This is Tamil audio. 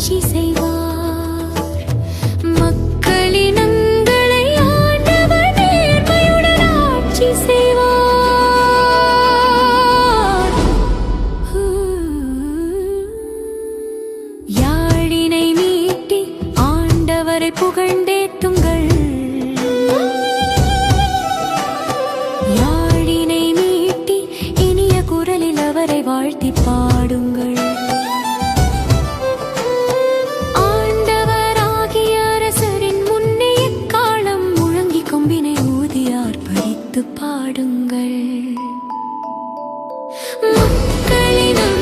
ஆட்சி செய்வார். மக்களினங்களை ஆண்டவர் நேர்மையுடன் ஆட்சி செய்வார். யாழினை மீட்டி ஆண்டவரை புகழ்ந்தேத்துங்கள் யாழினை மீட்டி இனிய குரலில் பாடுங்கள். இணைத்து பாடுங்கள். மக்களின்